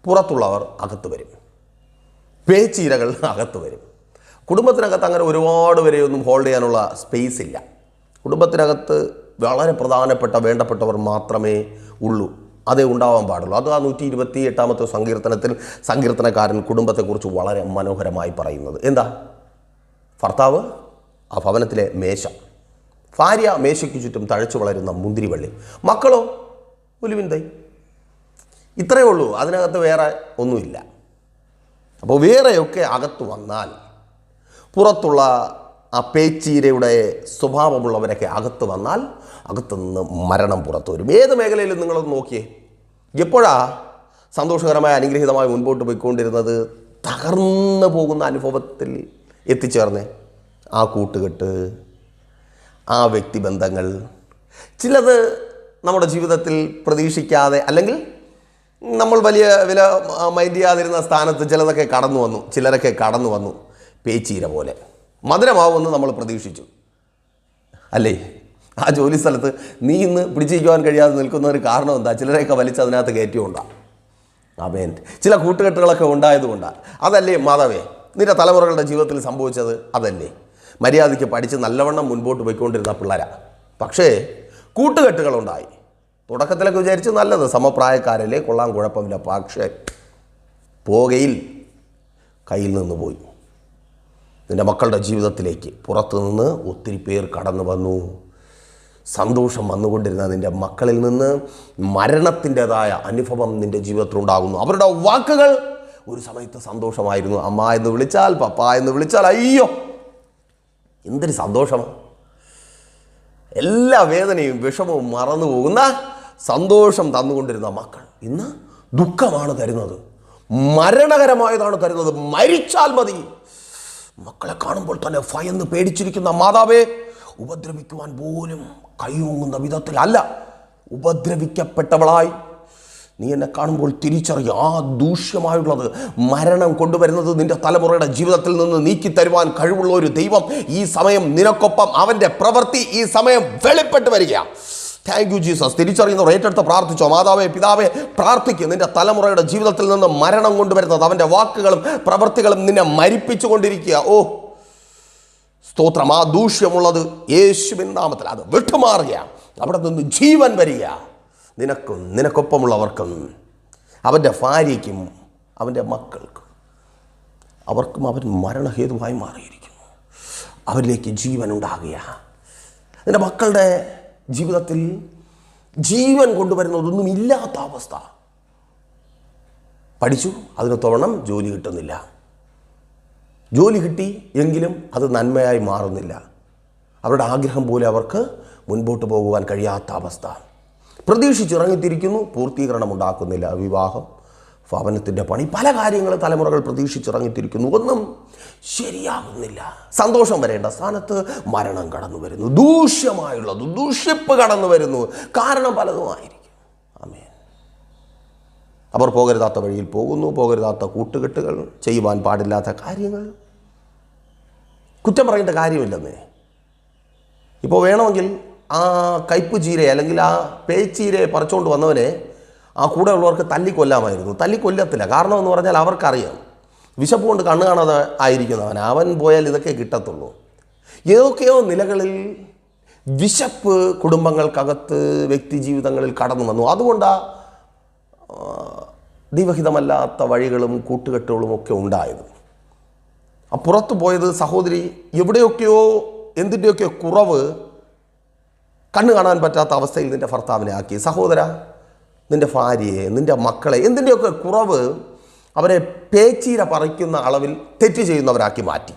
പുറത്തുള്ളവർ അകത്ത് വരും. പേച്ചീരകൾ അകത്ത് വരും. കുടുംബത്തിനകത്ത് അങ്ങനെ ഒരുപാട് പേരെയൊന്നും ഹോൾഡ് ചെയ്യാനുള്ള സ്പേസ് ഇല്ല. കുടുംബത്തിനകത്ത് വളരെ പ്രധാനപ്പെട്ട വേണ്ടപ്പെട്ടവർ മാത്രമേ ഉള്ളൂ. അതേ ഉണ്ടാവാൻ പാടുള്ളൂ. അത് ആ നൂറ്റി ഇരുപത്തി എട്ടാമത്തെ സങ്കീർത്തനത്തിൽ സങ്കീർത്തനക്കാരൻ കുടുംബത്തെക്കുറിച്ച് വളരെ മനോഹരമായി പറയുന്നത്. എന്താ? ഭർത്താവ് ആ ഭവനത്തിലെ മേശ. ഭാര്യ മേശയ്ക്ക് ചുറ്റും തഴച്ചു വളരുന്ന മുന്തിരിവള്ളി. മക്കളോ? ഒലിവിൻ തൈ ഇത്രയേ ഉള്ളൂ. അതിനകത്ത് വേറെ ഒന്നുമില്ല. അപ്പോൾ വേറെയൊക്കെ അകത്ത് വന്നാൽ പുറത്തുള്ള ആ പേച്ചീരയുടെ സ്വഭാവമുള്ളവരൊക്കെ അകത്ത് വന്നാൽ അകത്ത് നിന്ന് മരണം പുറത്തു വരും. ഏത് മേഖലയിലും നിങ്ങളൊന്ന് നോക്കിയേ. എപ്പോഴാ സന്തോഷകരമായ അനുഗ്രഹീതമായി മുൻപോട്ട് പോയിക്കൊണ്ടിരുന്നത്? തകർന്നു പോകുന്ന അനുഭവത്തിൽ എത്തിച്ചേർന്നേ. ആ കൂട്ടുകെട്ട് ആ വ്യക്തിബന്ധങ്ങൾ ചിലത് നമ്മുടെ ജീവിതത്തിൽ പ്രതീക്ഷിക്കാതെ അല്ലെങ്കിൽ നമ്മൾ വലിയ വില മൈൻഡ് ചെയ്യാതിരുന്ന സ്ഥാനത്ത് ചിലതൊക്കെ കടന്നു വന്നു ചിലരൊക്കെ കടന്നു വന്നു പേച്ചീര പോലെ. മധുരമാവുമെന്ന് നമ്മൾ പ്രതീക്ഷിച്ചു. അല്ലേ? ആ ജോലി സ്ഥലത്ത് നീ ഇന്ന് പിടിച്ചിരിക്കുവാൻ കഴിയാതെ നിൽക്കുന്ന ഒരു കാരണം എന്താ? ചിലരെയൊക്കെ വലിച്ച് അതിനകത്ത് കയറ്റിയുണ്ടാകും അമേൻ ചില കൂട്ടുകെട്ടുകളൊക്കെ ഉണ്ടായതുകൊണ്ടാണ്. അതല്ലേ മാധവേ നിന്റെ തലമുറകളുടെ ജീവിതത്തിൽ സംഭവിച്ചത് അതല്ലേ? മര്യാദയ്ക്ക് പഠിച്ച് നല്ലവണ്ണം മുൻപോട്ട് പോയിക്കൊണ്ടിരുന്ന പിള്ളേരാ. പക്ഷേ കൂട്ടുകെട്ടുകളുണ്ടായി. തുടക്കത്തിലൊക്കെ വിചാരിച്ചു നല്ലത് സമപ്രായക്കാരല്ലേ കൊള്ളാൻ കുഴപ്പമില്ല പക്ഷേ പോകയിൽ കയ്യിൽ നിന്ന് പോയി. നിന്റെ മക്കളുടെ ജീവിതത്തിലേക്ക് പുറത്തുനിന്ന് ഒത്തിരി പേർ കടന്നു വന്നു. സന്തോഷം വന്നുകൊണ്ടിരുന്ന നിന്റെ മക്കളിൽ നിന്ന് മരണത്തിന്റെതായ അനുഭവം നിന്റെ ജീവിതത്തിലുണ്ടാകുന്നു. അവരുടെ വാക്കുകൾ ഒരു സമയത്ത് സന്തോഷമായിരുന്നു. അമ്മ എന്ന് വിളിച്ചാൽ പപ്പ എന്ന് വിളിച്ചാൽ അയ്യോ എന്തൊരു സന്തോഷമാണ് എല്ലാ വേദനയും വിഷമവും മറന്നു പോകുന്ന സന്തോഷം തന്നുകൊണ്ടിരുന്ന മക്കൾ ഇന്ന് ദുഃഖമാണ് തരുന്നത്. മരണകരമായതാണ് തരുന്നത്. മരിച്ചാൽ മതി. മക്കളെ കാണുമ്പോൾ തന്നെ ഭയന്ന് പേടിച്ചിരിക്കുന്ന മാതാവേ ഉപദ്രവിക്കുവാൻ പോലും കൈയൊങ്ങുന്ന വിധത്തിലല്ല. ഉപദ്രവിക്കപ്പെട്ടവളായി. നീ എന്നെ കാണുമ്പോൾ തിരിച്ചറിയ ആ ദൂഷ്യമായുള്ളത് മരണം കൊണ്ടുവരുന്നത് നിന്റെ തലമുറയുടെ ജീവിതത്തിൽ നിന്ന് നീക്കി തരുവാൻ കഴിവുള്ള ഒരു ദൈവം ഈ സമയം നിനക്കൊപ്പം അവന്റെ പ്രവൃത്തി ഈ സമയം വെളിപ്പെട്ട് വരിക താങ്ക് യു ജീസസ് തിരിച്ചറിയുന്നവർ ഏറ്റെടുത്ത് പ്രാർത്ഥിച്ചോ? മാതാവേ പിതാവേ പ്രാർത്ഥിക്കും. നിന്റെ തലമുറയുടെ ജീവിതത്തിൽ നിന്ന് മരണം കൊണ്ടുവരുന്നത് അവന്റെ വാക്കുകളും പ്രവൃത്തികളും നിന്നെ മരിപ്പിച്ചു കൊണ്ടിരിക്കുക ഓ സ്തോത്രം. ആ ദൂഷ്യമുള്ളത് യേശുവിൻ നാമത്തിൽ. അത് വിട്ടുമാറുക. അവിടെ നിന്ന് ജീവൻ വരിക. നിനക്കും നിനക്കൊപ്പമുള്ളവർക്കും അവന്റെ ഭാര്യയ്ക്കും അവന്റെ മക്കൾക്കും അവർക്കും അവൻ മരണഹേതുവായി മാറിയിരിക്കുന്നു. അവരിലേക്ക് ജീവൻ ഉണ്ടാകുക. നിന്റെ മക്കളുടെ ജീവിതത്തിൽ ജീവൻ കൊണ്ടുവരുന്നതൊന്നും ഇല്ലാത്ത അവസ്ഥ. പഠിച്ചു അതിന് തോണം ജോലി കിട്ടുന്നില്ല. ജോലി കിട്ടി എങ്കിലും അത് നന്മയായി മാറുന്നില്ല. അവരുടെ ആഗ്രഹം പോലെ അവർക്ക് മുൻപോട്ട് പോകുവാൻ കഴിയാത്ത അവസ്ഥ. പ്രതീക്ഷിച്ചിറങ്ങിത്തിരിക്കുന്നു പൂർത്തീകരണം ഉണ്ടാക്കുന്നില്ല വിവാഹം. ഭവനത്തിന്റെ പണി പല കാര്യങ്ങൾ തലമുറകൾ പ്രതീക്ഷിച്ചിറങ്ങിത്തിരിക്കുന്നു. ഒന്നും ശരിയാകുന്നില്ല. സന്തോഷം വരേണ്ട സ്ഥാനത്ത് മരണം കടന്നു വരുന്നു. ദൂഷ്യമായുള്ളത് ദൂഷ്യപ്പ് കടന്നു വരുന്നു. കാരണം പലതുമായിരിക്കും. ആമേൻ. അവർ പോകരുതാത്ത വഴിയിൽ പോകുന്നു. പോകരുതാത്ത കൂട്ടുകെട്ടുകൾ ചെയ്യുവാൻ പാടില്ലാത്ത കാര്യങ്ങൾ. കുറ്റം പറയേണ്ട കാര്യമില്ലെന്നേ. ഇപ്പോൾ വേണമെങ്കിൽ ആ കയ്പ് ചീര അല്ലെങ്കിൽ ആ പേച്ചീരയെ പറിച്ചുകൊണ്ട് വന്നവനെ ആ കൂടെ ഉള്ളവർക്ക് തല്ലിക്കൊല്ലാമായിരുന്നു. തല്ലിക്കൊല്ലത്തില്ല. കാരണം എന്ന് പറഞ്ഞാൽ അവർക്കറിയാം. വിശപ്പ് കൊണ്ട് കണ്ണ് കാണാതെ ആയിരിക്കുന്നവൻ അവൻ. പോയാൽ ഇതൊക്കെ കിട്ടത്തുള്ളൂ. ഏതൊക്കെയോ നിലകളിൽ വിശപ്പ് കുടുംബങ്ങൾക്കകത്ത് വ്യക്തി ജീവിതങ്ങളിൽ കടന്നു വന്നു. അതുകൊണ്ടാണ് ദൈവഹിതമല്ലാത്ത വഴികളും കൂട്ടുകെട്ടുകളും ഒക്കെ ഉണ്ടായത്. ആ പുറത്തു പോയത് സഹോദരി എവിടെയൊക്കെയോ എന്തിന്റെയൊക്കെയോ കുറവ് കണ്ണു കാണാൻ പറ്റാത്ത അവസ്ഥയിൽ നിന്റെ ഭർത്താവിനെ ആക്കി. സഹോദര നിന്റെ ഭാര്യയെ നിന്റെ മക്കളെ എന്തിന്റെയൊക്കെ കുറവ് അവരെ പേച്ചീര പറിക്കുന്ന അളവിൽ തെറ്റ് ചെയ്യുന്നവരാക്കി മാറ്റി.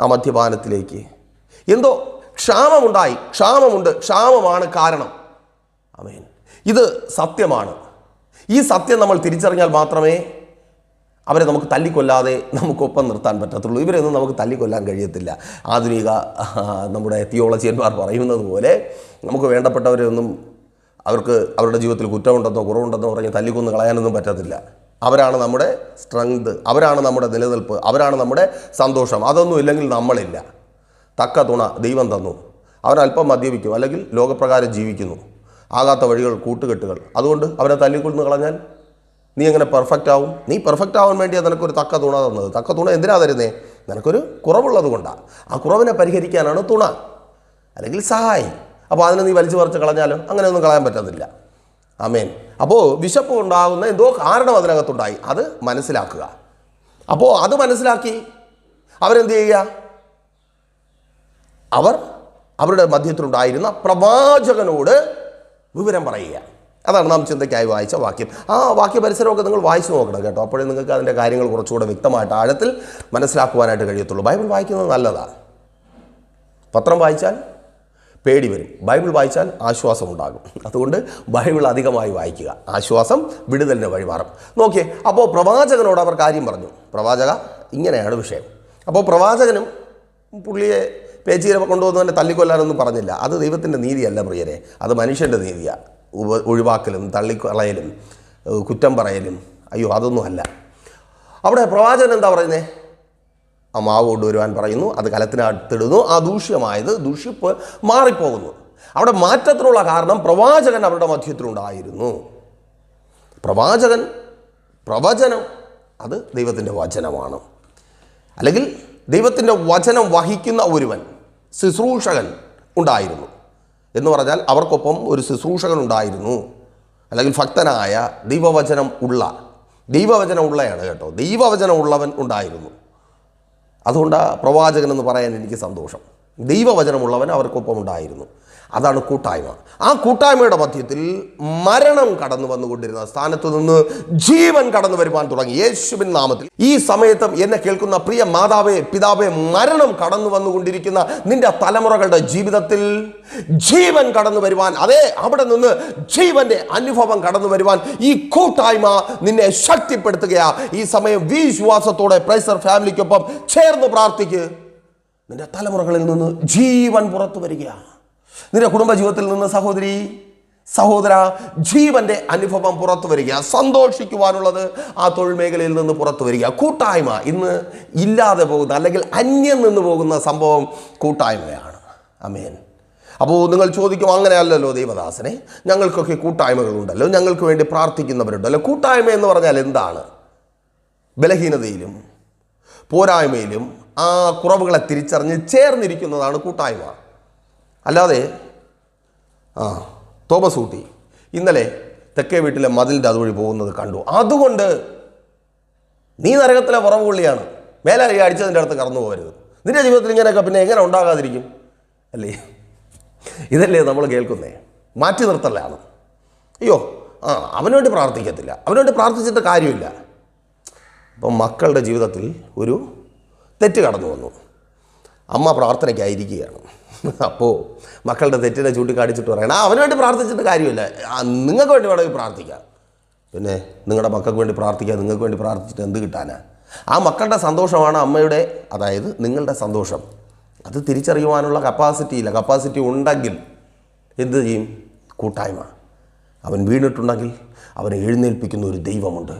ആ മദ്യപാനത്തിലേക്ക്. എന്തോ ക്ഷാമമുണ്ടായി. ക്ഷാമമുണ്ട്. ക്ഷാമമാണ് കാരണം. അമേൻ ഇത് സത്യമാണ്. ഈ സത്യം നമ്മൾ തിരിച്ചറിഞ്ഞാൽ മാത്രമേ അവരെ നമുക്ക് തല്ലിക്കൊല്ലാതെ നമുക്കൊപ്പം നിർത്താൻ പറ്റത്തുള്ളൂ. ഇവരൊന്നും നമുക്ക് തല്ലിക്കൊല്ലാൻ കഴിയത്തില്ല. ആധുനിക നമ്മുടെ തിയോളജിയന്മാർ പറയുന്നത് പോലെ നമുക്ക് വേണ്ടപ്പെട്ടവരൊന്നും അവർക്ക് അവരുടെ ജീവിതത്തിൽ കുറ്റമുണ്ടെന്നോ കുറവുണ്ടെന്നോ പറഞ്ഞ് തല്ലിക്കൊന്ന് കളയാനൊന്നും പറ്റത്തില്ല. അവരാണ് നമ്മുടെ സ്ട്രെങ്ത് അവരാണ് നമ്മുടെ നിലനിൽപ്പ് അവരാണ് നമ്മുടെ സന്തോഷം. അതൊന്നും ഇല്ലെങ്കിൽ നമ്മളില്ല. തക്ക തുണ ദൈവം തന്നു. അവരല്പം മദ്യപിക്കും അല്ലെങ്കിൽ ലോകപ്രകാരം ജീവിക്കുന്നു. ആകാത്ത വഴികൾ കൂട്ടുകെട്ടുകൾ. അതുകൊണ്ട് അവരെ തല്ലിക്കൊന്ന് കളഞ്ഞാൽ നീ എങ്ങനെ പെർഫെക്റ്റ് ആവും? നീ പെർഫെക്റ്റ് ആവാൻ വേണ്ടിയാണ് നിനക്കൊരു തക്ക തുണ തന്നത്. തക്ക തുണ എന്തിനാ തരുന്നേ? നിനക്കൊരു കുറവുള്ളത് കൊണ്ടാണ് ആ കുറവിനെ പരിഹരിക്കാനാണ് തുണ. അല്ലെങ്കിൽ സഹായി. അപ്പോൾ അതിനെ നീ വലിച്ചു പറിച്ച് കളഞ്ഞാലും അങ്ങനെയൊന്നും കളയാൻ പറ്റത്തില്ല അമേൻ അപ്പോൾ വിശപ്പ് ഉണ്ടാകുന്ന എന്തോ കാരണം അതിനകത്തുണ്ടായി. അത് മനസ്സിലാക്കുക. അപ്പോൾ അത് മനസ്സിലാക്കി അവരെന്ത് ചെയ്യുക? അവർ അവരുടെ മധ്യത്തിലുണ്ടായിരുന്ന പ്രവാചകനോട് വിവരം പറയുക. അതാണ് നാം ചിന്തയ്ക്കായി വായിച്ച വാക്യം. ആ വാക്യ പരിസരമൊക്കെ നിങ്ങൾ വായിച്ചു നോക്കണം കേട്ടോ. അപ്പോഴേ നിങ്ങൾക്ക് അതിന്റെ കാര്യങ്ങൾ കുറച്ചുകൂടെ വ്യക്തമായിട്ട് ആഴത്തിൽ മനസ്സിലാക്കുവാനായിട്ട് കഴിയത്തുള്ളൂ. ബൈബിൾ വായിക്കുന്നത് നല്ലതാണ് പത്രം വായിച്ചാൽ പേടി വരും. ബൈബിൾ വായിച്ചാൽ ആശ്വാസം ഉണ്ടാകും. അതുകൊണ്ട് ബൈബിൾ അധികമായി വായിക്കുക. ആശ്വാസം വിടുതലിന് വഴിമാറും. നോക്കിയേ അപ്പോൾ പ്രവാചകനോട് അവർ കാര്യം പറഞ്ഞു. പ്രവാചക ഇങ്ങനെയാണ് വിഷയം. അപ്പോൾ പ്രവാചകനും പുള്ളിയെ കൊണ്ടുവന്ന് തന്നെ തള്ളിക്കൊല്ലാനൊന്നും പറഞ്ഞില്ല. അത് ദൈവത്തിന്റെ നീതിയല്ല പ്രിയരെ. അത് മനുഷ്യന്റെ നീതിയാണ് ഉപ ഒഴിവാക്കലും തള്ളിക്കളയലും കുറ്റം പറയലും. അയ്യോ അതൊന്നും അല്ല. അവിടെ പ്രവാചകൻ എന്താ പറയുന്നത് മാവ് കൊണ്ടുവരുവാൻ പറയുന്നു അത് കലത്തിനടുത്തിടുന്നു ആ ദൂഷ്യമായത് ദൂഷ്യപ്പ് മാറിപ്പോകുന്നു. അവിടെ മാറ്റത്തിനുള്ള കാരണം പ്രവാചകൻ അവരുടെ മധ്യത്തിലുണ്ടായിരുന്നു. പ്രവാചകൻ പ്രവചനം അത് ദൈവത്തിന്റെ വചനമാണ്. അല്ലെങ്കിൽ ദൈവത്തിന്റെ വചനം വഹിക്കുന്ന ഒരുവൻ ശുശ്രൂഷകൻ ഉണ്ടായിരുന്നു. എന്ന് പറഞ്ഞാൽ അവർക്കൊപ്പം ഒരു ശുശ്രൂഷകൻ ഉണ്ടായിരുന്നു. അല്ലെങ്കിൽ ഭക്തനായ ദൈവവചനം ഉള്ള ദൈവവചനം ഉള്ളയാണ് കേട്ടോ ദൈവവചനം ഉള്ളവൻ ഉണ്ടായിരുന്നു. അതുകൊണ്ട് പ്രവാചകനെന്ന് പറയാൻ എനിക്ക് സന്തോഷം. ദൈവവചനമുള്ളവൻ അവർക്കൊപ്പം ഉണ്ടായിരുന്നു അതാണ് കൂട്ടായ്മ. ആ കൂട്ടായ്മയുടെ മധ്യത്തിൽ മരണം കടന്നു വന്നുകൊണ്ടിരുന്ന സ്ഥാനത്ത് നിന്ന് ജീവൻ കടന്നു വരുവാൻ തുടങ്ങി. യേശുവിൻ നാമത്തിൽ. ഈ സമയത്തും എന്നെ കേൾക്കുന്ന പ്രിയ മാതാവേ പിതാവേ മരണം കടന്നു വന്നുകൊണ്ടിരിക്കുന്ന നിന്റെ തലമുറകളുടെ ജീവിതത്തിൽ ജീവൻ കടന്നു വരുവാൻ അതെ അവിടെ നിന്ന് ജീവന്റെ അനുഭവം കടന്നു വരുവാൻ ഈ കൂട്ടായ്മ നിന്നെ ശക്തിപ്പെടുത്തുകയാ. ഈ സമയം വിശ്വാസത്തോടെ പ്രൈസർ ഫാമിലിക്കൊപ്പം ചേർന്ന് പ്രാർത്ഥിക്ക്. നിന്റെ തലമുറകളിൽ നിന്ന് ജീവൻ പുറത്തു വരികയാണ് നിന്റെ കുടുംബജീവിതത്തിൽ നിന്ന് സഹോദരി സഹോദര ജീവന്റെ അനുഭവം പുറത്തു വരിക. സന്തോഷിക്കുവാനുള്ളത് ആ തൊഴിൽ മേഖലയിൽ നിന്ന് പുറത്തു വരിക. കൂട്ടായ്മ. ഇന്ന് ഇല്ലാതെ പോകുന്ന അല്ലെങ്കിൽ അന്യം നിന്ന് പോകുന്ന സംഭവം കൂട്ടായ്മയാണ്. അമേൻ അപ്പോൾ നിങ്ങൾ ചോദിക്കും അങ്ങനെയല്ലല്ലോ ദൈവദാസനെ. ഞങ്ങൾക്കൊക്കെ കൂട്ടായ്മകളുണ്ടല്ലോ. ഞങ്ങൾക്ക് വേണ്ടി പ്രാർത്ഥിക്കുന്നവരുണ്ടല്ലോ. കൂട്ടായ്മ എന്ന് പറഞ്ഞാൽ എന്താണ്? ബലഹീനതയിലും പോരായ്മയിലും ആ കുറവുകളെ തിരിച്ചറിഞ്ഞ് ചേർന്നിരിക്കുന്നതാണ് കൂട്ടായ്മ. അല്ലാതെ ആ തോമസ് ഊട്ടി ഇന്നലെ തെക്കേ വീട്ടിലെ മതിലിന്റെ അതുവഴി പോകുന്നത് കണ്ടു. അതുകൊണ്ട് നീ നരകത്തിലെ പുറവുകൊള്ളിയാണ് മേലെ അടിച്ചതിന്റെ അടുത്ത് കടന്നു പോകരുത്. നിന്റെ ജീവിതത്തിൽ ഇങ്ങനെയൊക്കെ പിന്നെ എങ്ങനെ ഉണ്ടാകാതിരിക്കും? അല്ലേ? ഇതല്ലേ നമ്മൾ കേൾക്കുന്നേ? മാറ്റി നിർത്തലാണ്. അയ്യോ ആ അവനുവേണ്ടി പ്രാർത്ഥിക്കത്തില്ല. അവനുവേണ്ടി പ്രാർത്ഥിച്ചിട്ട് കാര്യമില്ല. അപ്പം മക്കളുടെ ജീവിതത്തിൽ ഒരു തെറ്റ് കടന്നു വന്നു. അമ്മ പ്രാർത്ഥനയ്ക്കായിരിക്കുകയാണ്. [LAUGHS] അപ്പോൾ മക്കളുടെ തെറ്റിനെ ചൂണ്ടിക്കാണിച്ചിട്ട് പറയണം. അവന് വേണ്ടി പ്രാർത്ഥിച്ചിട്ട് കാര്യമില്ല. നിങ്ങൾക്ക് വേണ്ടി വേണമെങ്കിൽ പ്രാർത്ഥിക്കാം. പിന്നെ നിങ്ങളുടെ മക്കൾക്ക് വേണ്ടി പ്രാർത്ഥിക്കുക നിങ്ങൾക്ക് വേണ്ടി പ്രാർത്ഥിച്ചിട്ട് എന്ത് കിട്ടാനാ? ആ മക്കളുടെ സന്തോഷമാണ് അമ്മയുടെ അതായത് നിങ്ങളുടെ സന്തോഷം. അത് തിരിച്ചറിയുവാനുള്ള കപ്പാസിറ്റി ഇല്ല. കപ്പാസിറ്റി ഉണ്ടെങ്കിൽ എന്ത് ചെയ്യും? കൂട്ടായ്മ. അവൻ വീണിട്ടുണ്ടെങ്കിൽ അവനെ എഴുന്നേൽപ്പിക്കുന്ന ഒരു ദൈവമുണ്ട്.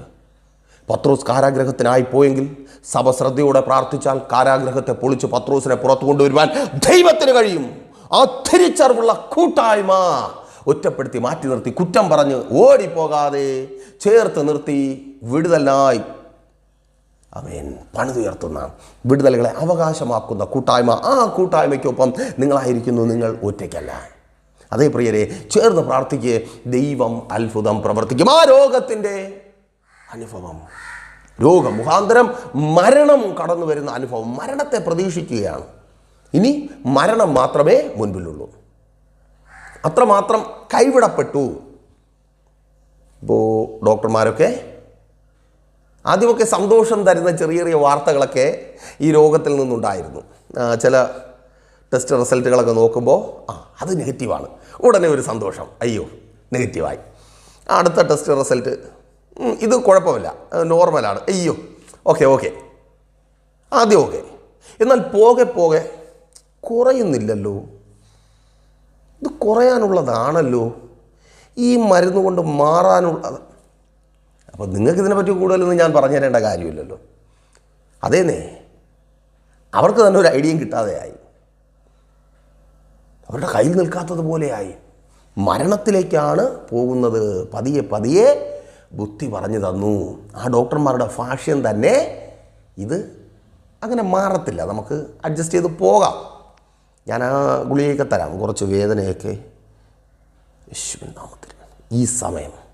പത്രോസ് കാരാഗ്രഹത്തിനായി പോയെങ്കിൽ സഭ ശ്രദ്ധയോടെ പ്രാർത്ഥിച്ചാൽ കാരാഗ്രഹത്തെ പൊളിച്ച് പത്രോസിനെ പുറത്തു കൊണ്ടുവരുവാൻ ദൈവത്തിന് കഴിയും. ആ കൂട്ടായ്മ ഒറ്റപ്പെടുത്തി മാറ്റി നിർത്തി കുറ്റം പറഞ്ഞ് ഓടിപ്പോകാതെ ചേർത്ത് നിർത്തി വിടുതലായി. അവൻ പണിതുയർത്തുന്ന വിടുതലുകളെ അവകാശമാക്കുന്ന കൂട്ടായ്മ ആ കൂട്ടായ്മയ്ക്കൊപ്പം നിങ്ങളായിരിക്കുന്നു നിങ്ങൾ ഒറ്റയ്ക്കല്ല. അതേ പ്രിയരെ ചേർന്ന് പ്രാർത്ഥിക്കുക ദൈവം അത്ഭുതം പ്രവർത്തിക്കും. ആ രോഗത്തിന്റെ അനുഭവം. രോഗം മുഖാന്തരം മരണം കടന്നു വരുന്ന അനുഭവം മരണത്തെ പ്രതീക്ഷിക്കുകയാണ്. ഇനി മരണം മാത്രമേ മുൻപിലുള്ളൂ. അത്രമാത്രം കൈവിടപ്പെട്ടു. ഇപ്പോൾ ഡോക്ടർമാരൊക്കെ ആദ്യമൊക്കെ സന്തോഷം തരുന്ന ചെറിയ ചെറിയ വാർത്തകളൊക്കെ ഈ രോഗത്തിൽ നിന്നുണ്ടായിരുന്നു. ചില ടെസ്റ്റ് റിസൾട്ടുകളൊക്കെ നോക്കുമ്പോൾ ആ അത് നെഗറ്റീവാണ്. ഉടനെ ഒരു സന്തോഷം. അയ്യോ നെഗറ്റീവായി. അടുത്ത ടെസ്റ്റ് റിസൾട്ട് ഇത് കുഴപ്പമില്ല. നോർമലാണ്. അയ്യോ. Okay okay. ആദ്യം ഓക്കെ. എന്നാൽ പോകെ പോകെ കുറയുന്നില്ലല്ലോ. ഇത് കുറയാനുള്ളതാണല്ലോ. ഈ മരുന്ന് കൊണ്ട് മാറാനുള്ളത് അപ്പോൾ നിങ്ങൾക്ക് ഇതിനെപ്പറ്റി കൂടുതലൊന്നും ഞാൻ പറഞ്ഞു തരേണ്ട കാര്യമില്ലല്ലോ. അതേന്നേ. അവർക്ക് തന്നെ ഒരു ഐഡിയയും കിട്ടാതെയായി. അവരുടെ കയ്യിൽ നിൽക്കാത്തതുപോലെയായി മരണത്തിലേക്കാണ് പോകുന്നത്. പതിയെ പതിയെ ബുദ്ധി പറഞ്ഞു തന്നു. ആ ഡോക്ടർമാരുടെ ഭാഷ്യം തന്നെ ഇത് അങ്ങനെ മാറത്തില്ല. നമുക്ക് അഡ്ജസ്റ്റ് ചെയ്ത് പോകാം. ഞാൻ ആ ഗുളികയൊക്കെ തരാം. കുറച്ച് വേദനയൊക്കെ. യേശുവിൻ നാമത്തിൽ. ഈ സമയം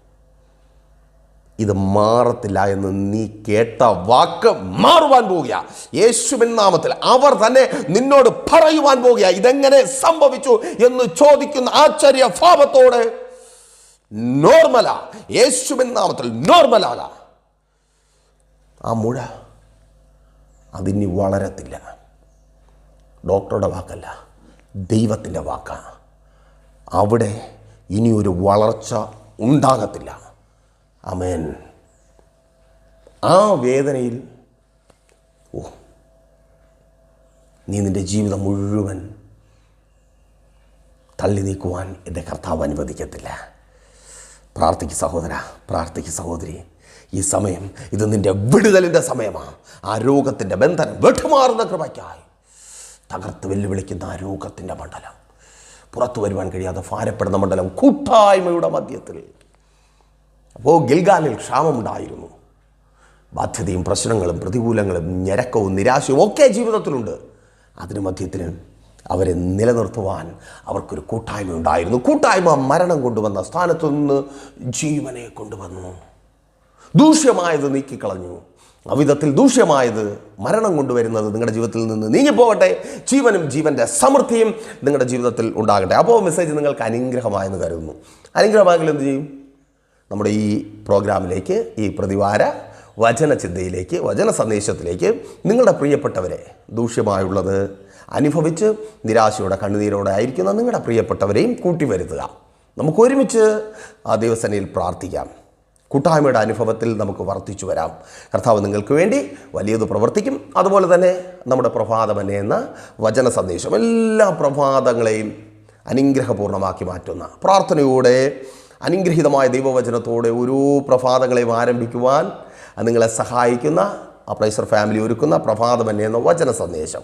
ഇത് മാറത്തില്ല എന്ന് നീ കേട്ട വാക്ക് മാറുവാൻ പോകുക. യേശുവിൻ നാമത്തിൽ അവർ തന്നെ നിന്നോട് പറയുവാൻ പോകുക. ഇതെങ്ങനെ സംഭവിച്ചു എന്ന് ചോദിക്കുന്ന ആശ്ചര്യ ഭാവത്തോടെ നോർമലാ. യേശുവിൻ നാമത്തിൽ നോർമലാകാ. ആ മുഴ അതിന് വളരത്തില്ല. ഡോക്ടറുടെ വാക്കല്ല ദൈവത്തിന്റെ വാക്കാണ് അവിടെ ഇനി ഒരു വളർച്ച ഉണ്ടാകത്തില്ല. അമേൻ ആ വേദനയിൽ ഓ നീ നിന്റെ ജീവിതം മുഴുവൻ തള്ളി നീക്കുവാൻ എന്റെ കർത്താവ് അനുവദിക്കത്തില്ല. പ്രാർത്ഥിക്ക് സഹോദര പ്രാർത്ഥിക്ക് സഹോദരി. ഈ സമയം ഇത് നിന്റെ വിടുതലിന്റെ സമയമാണ് ആ രോഗത്തിന്റെ ബന്ധനം വെട്ടുമാറുന്ന കൃപയ്ക്കായി. തകർത്ത് വെല്ലുവിളിക്കുന്ന ആ രോഗത്തിന്റെ മണ്ഡലം. പുറത്തു വരുവാൻ കഴിയാതെ ഭാരപ്പെടുന്ന മണ്ഡലം കൂട്ടായ്മയുടെ മധ്യത്തിൽ. അപ്പോൾ ഗിൽഗാലിൽ ക്ഷാമമുണ്ടായിരുന്നു. ബാധ്യതയും പ്രശ്നങ്ങളും പ്രതികൂലങ്ങളും ഞരക്കവും നിരാശയും ഒക്കെ ജീവിതത്തിലുണ്ട്. അതിന് മധ്യത്തിൽ അവരെ നിലനിർത്തുവാൻ അവർക്കൊരു കൂട്ടായ്മ ഉണ്ടായിരുന്നു. കൂട്ടായ്മ മരണം കൊണ്ടുവന്ന സ്ഥാനത്തു നിന്ന് ജീവനെ കൊണ്ടുവന്നു. ദൂഷ്യമായത് നീക്കിക്കളഞ്ഞു. അവിധത്തിൽ ദൂഷ്യമായത് മരണം കൊണ്ടുവരുന്നത് നിങ്ങളുടെ ജീവിതത്തിൽ നിന്ന് നീങ്ങിപ്പോകട്ടെ. ജീവനും ജീവന്റെ സമൃദ്ധിയും നിങ്ങളുടെ ജീവിതത്തിൽ ഉണ്ടാകട്ടെ. അപ്പോൾ മെസ്സേജ് നിങ്ങൾക്ക് അനുഗ്രഹമായെന്ന് കരുതുന്നു. അനുഗ്രഹമായെങ്കിൽ എന്ത് ചെയ്യും? നമ്മുടെ ഈ പ്രോഗ്രാമിലേക്ക് ഈ പ്രതിവാര വചന ചിന്തയിലേക്ക് വചന സന്ദേശത്തിലേക്ക് നിങ്ങളുടെ പ്രിയപ്പെട്ടവരെ ദൂഷ്യമായുള്ളത് അനുഭവിച്ച് നിരാശയോടെ കണ്ണുനീരോടെ ആയിരിക്കുന്ന നിങ്ങളുടെ പ്രിയപ്പെട്ടവരെയും കൂട്ടി വരുത്തുക നമുക്ക് ഒരുമിച്ച് ആ ദിവസനയിൽ പ്രാർത്ഥിക്കാം. കൂട്ടായ്മയുടെ അനുഭവത്തിൽ നമുക്ക് വർദ്ധിച്ചു വരാം. കർത്താവ് നിങ്ങൾക്ക് വേണ്ടി വലിയത് പ്രവർത്തിക്കും. അതുപോലെ തന്നെ നമ്മുടെ പ്രഭാതമനെ എന്ന വചന സന്ദേശം എല്ലാ പ്രഭാതങ്ങളെയും അനുഗ്രഹപൂർണമാക്കി മാറ്റുന്ന പ്രാർത്ഥനയോടെ അനുഗ്രഹീതമായ ദൈവവചനത്തോടെ ഓരോ പ്രഭാതങ്ങളെയും ആരംഭിക്കുവാൻ നിങ്ങളെ സഹായിക്കുന്ന ആ പ്രൈസർ ഫാമിലി ഒരുക്കുന്ന പ്രഭാതമന്നെ എന്ന വചന സന്ദേശം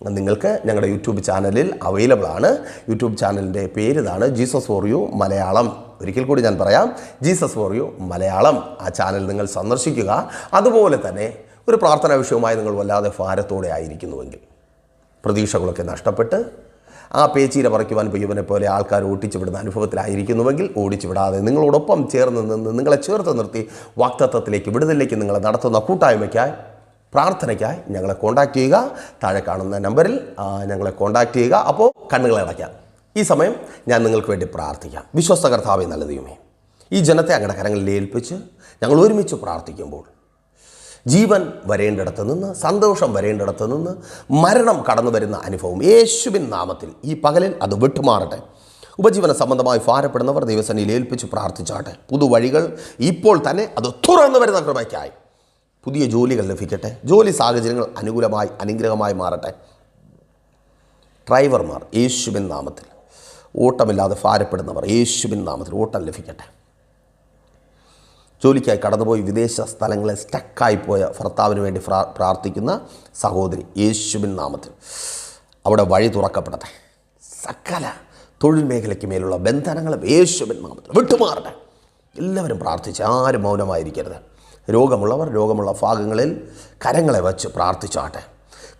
നിങ്ങൾക്ക് ഞങ്ങളുടെ യൂട്യൂബ് ചാനലിൽ അവൈലബിൾ ആണ്. യൂട്യൂബ് ചാനലിന്റെ പേര് ഇതാണ് ജീസസ് ഫോർ യു മലയാളം. ഒരിക്കൽ കൂടി ഞാൻ പറയാം ജീസസ് ഫോർ യു മലയാളം. ആ ചാനൽ നിങ്ങൾ സന്ദർശിക്കുക. അതുപോലെ തന്നെ ഒരു പ്രാർത്ഥനാ വിഷയവുമായി നിങ്ങൾ വല്ലാതെ ഭാരത്തോടെ ആയിരിക്കുന്നുവെങ്കിൽ. പ്രതീക്ഷകളൊക്കെ നഷ്ടപ്പെട്ട് ആ പേച്ചീര പറിക്കുവാൻ പെയ്യുവനെ പോലെ ആൾക്കാർ ഓടിച്ചു വിടുന്ന അനുഭവത്തിലായിരിക്കുന്നുവെങ്കിൽ ഓടിച്ചു വിടാതെ നിങ്ങളോടൊപ്പം ചേർന്ന് നിന്ന് നിങ്ങളെ ചേർത്ത് നിർത്തി വാക്തത്വത്തിലേക്ക് വിടുതലിലേക്ക് നിങ്ങളെ നടത്തുന്ന കൂട്ടായ്മയ്ക്കായി പ്രാർത്ഥനയ്ക്കായി ഞങ്ങളെ കോൺടാക്റ്റ് ചെയ്യുക. താഴെ കാണുന്ന നമ്പറിൽ ഞങ്ങളെ കോൺടാക്റ്റ് ചെയ്യുക. അപ്പോൾ കണ്ണുകളെ അടയ്ക്കാം. ഈ സമയം ഞാൻ നിങ്ങൾക്ക് വേണ്ടി പ്രാർത്ഥിക്കാം. വിശ്വസ്ത കർത്താവെ നല്ല ഈ ജനത്തെ അങ്ങടെ കരങ്ങളിൽ ഏൽപ്പിച്ച് ഞങ്ങൾ ഒരുമിച്ച് പ്രാർത്ഥിക്കുമ്പോൾ ജീവൻ വരേണ്ടിടത്ത് നിന്ന് സന്തോഷം വരേണ്ടിടത്ത് നിന്ന് മരണം കടന്നു വരുന്ന അനുഭവം യേശുവിൻ നാമത്തിൽ ഈ പകലിൽ അത് വിട്ടുമാറട്ടെ. ഉപജീവന സംബന്ധമായി ഭാരപ്പെടുന്നവർ ദൈവസനിയിൽ ഏൽപ്പിച്ച് പ്രാർത്ഥിച്ചാട്ടെ. പുതുവഴികൾ ഇപ്പോൾ തന്നെ അത് തുറന്നു വരുന്ന കൃപയ്ക്കായി. പുതിയ ജോലികൾ ലഭിക്കട്ടെ. ജോലി സാഹചര്യങ്ങൾ അനുകൂലമായി അനുഗ്രഹമായി മാറട്ടെ. ഡ്രൈവർമാർ യേശുവിൻ നാമത്തിൽ. ഓട്ടമില്ലാതെ ഭാരപ്പെടുന്നവർ യേശുവിൻ നാമത്തിൽ ഓട്ടം ലഭിക്കട്ടെ. ജോലിക്കായി കടന്നുപോയി വിദേശ സ്ഥലങ്ങളിൽ സ്റ്റക്കായി പോയ ഭർത്താവിന് വേണ്ടി പ്രാർത്ഥിക്കുന്ന സഹോദരി യേശുവിൻ നാമത്തിൽ. അവിടെ വഴി തുറക്കപ്പെടട്ടെ. സകല തൊഴിൽ മേഖലയ്ക്ക് മേലുള്ള ബന്ധനങ്ങളും യേശുവിൻ നാമത്തിൽ വിട്ടുമാറട്ടെ. എല്ലാവരും പ്രാർത്ഥിച്ച് ആരും മൗനമായിരിക്കരുത്. രോഗമുള്ളവർ രോഗമുള്ള ഭാഗങ്ങളിൽ കരങ്ങളെ വച്ച് പ്രാർത്ഥിച്ചാട്ടെ.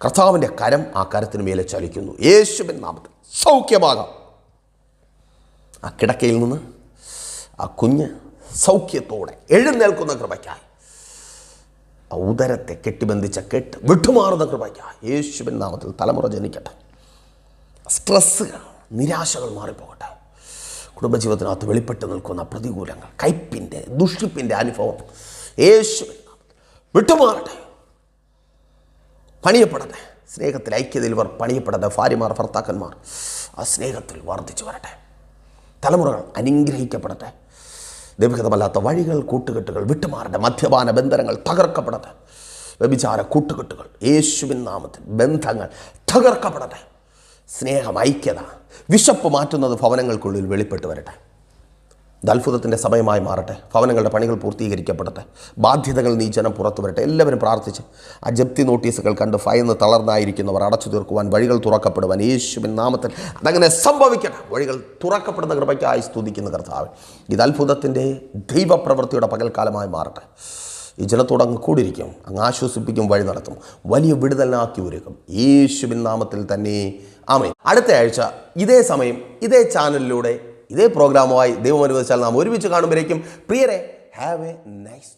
കർത്താവിന്റെ കരം ആ കരത്തിന് മേലെ ചലിക്കുന്നു. യേശുവിൻ നാമത്തിൽ സൗഖ്യമാകാം. ആ കിടക്കയിൽ നിന്ന് ആ കുഞ്ഞ് സൗഖ്യത്തോടെ എഴുന്നേൽക്കുന്ന കൃപയ്ക്കായി. ആ ഉദരത്തെ കെട്ടിബന്ധിച്ച കെട്ട് വിട്ടുമാറുന്ന കൃപയ്ക്കായി. യേശുവിൻ നാമത്തിൽ തലമുറ ജനിക്കട്ടെ. സ്ട്രെസ്സുകൾ നിരാശകൾ മാറിപ്പോകട്ടെ. കുടുംബജീവിതത്തിനകത്ത് വെളിപ്പെട്ട് നിൽക്കുന്ന പ്രതികൂലങ്ങൾ കയ്പിന്റെ ദുഷിപ്പിന്റെ അനുഭവം നാമത്തിൽ വിട്ടുമാറട്ടെ. പണിയപ്പെടട്ടെ. സ്നേഹത്തിൽ ഐക്യതയിൽ ഇവർ പണിയപ്പെടട്ടെ. ഭാര്യമാർ ഭർത്താക്കന്മാർ ആ സ്നേഹത്തിൽ വർദ്ധിച്ചു വരട്ടെ. തലമുറകൾ അനുഗ്രഹിക്കപ്പെടട്ടെ. ദൈവഹിതമല്ലാത്ത വഴികൾ കൂട്ടുകെട്ടുകൾ വിട്ടുമാറട്ടെ. മദ്യപാന ബന്ധനങ്ങൾ തകർക്കപ്പെടട്ടെ. വ്യഭിചാര കൂട്ടുകെട്ടുകൾ യേശുവിൻ നാമത്തിൽ ബന്ധങ്ങൾ തകർക്കപ്പെടട്ടെ. സ്നേഹം ഐക്യത വിശപ്പ് മാറ്റുന്നത് ഭവനങ്ങൾക്കുള്ളിൽ വെളിപ്പെട്ട് വരട്ടെ. അത്ഭുതത്തിന്റെ സമയമായി മാറട്ടെ. ഭവനങ്ങളുടെ പണികൾ പൂർത്തീകരിക്കപ്പെടട്ടെ. ബാധ്യതകൾ നീ ജനം പുറത്തു വരട്ടെ. എല്ലാവരും പ്രാർത്ഥിച്ച് ആ ജപ്തി നോട്ടീസുകൾ കണ്ട് ഭയന്ന് തളർന്നായിരിക്കുന്നവർ അടച്ചു തീർക്കുവാൻ വഴികൾ തുറക്കപ്പെടുവാൻ യേശുവിൻ നാമത്തിൽ അതങ്ങനെ സംഭവിക്കട്ടെ. വഴികൾ തുറക്കപ്പെടുന്ന കൃപയ്ക്കായി സ്തുതിക്കുന്ന കർത്താവ്. ഇത് അത്ഭുതത്തിന്റെ ദൈവപ്രവൃത്തിയുടെ പകൽക്കാലമായി മാറട്ടെ. ഈ ജനത്തോട് അങ്ങ് കൂടിയിരിക്കും. അങ്ങ് ആശ്വസിപ്പിക്കും വഴി നടത്തും. വലിയ വിടുതലാക്കി ഒരുക്കും. യേശുവിൻ നാമത്തിൽ തന്നെ. ആമേ അടുത്ത ആഴ്ച ഇതേ സമയം ഇതേ ചാനലിലൂടെ ഇതേ പ്രോഗ്രാമുമായി ദൈവം അനുവദിച്ചാൽ നാം ഒരുമിച്ച് കാണുമ്പോഴേക്കും. പ്രിയരെ ഹാവ് എ നൈസ്